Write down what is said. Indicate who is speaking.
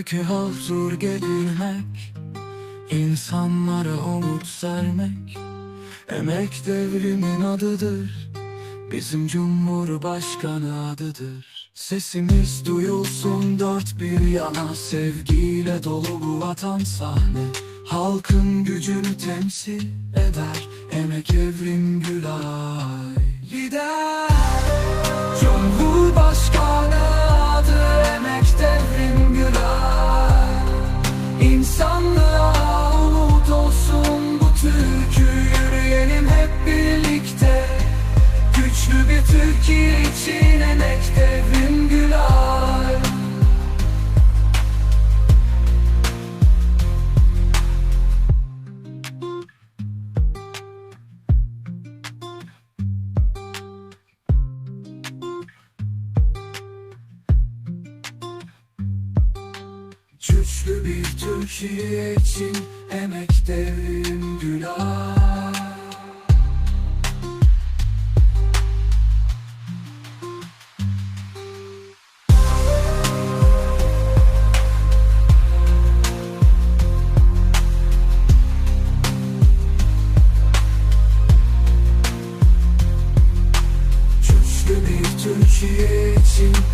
Speaker 1: kökü huzur getirmek İnsanlara umut sermek Emek devrimin adıdır Bizim Cumhurbaşkanı adıdır. Sesimiz duyulsun dört bir yana Sevgiyle dolu bu vatan sahne. Halkın gücünü temsil eder Emek Evrim Gülay İnsanlığa umut olsun bu türkü Yürüyelim hep birlikte. Güçlü bir Türkiye için Emek Devrim Gülay Güçlü bir Türkiye için emek devrim bir Türkiye için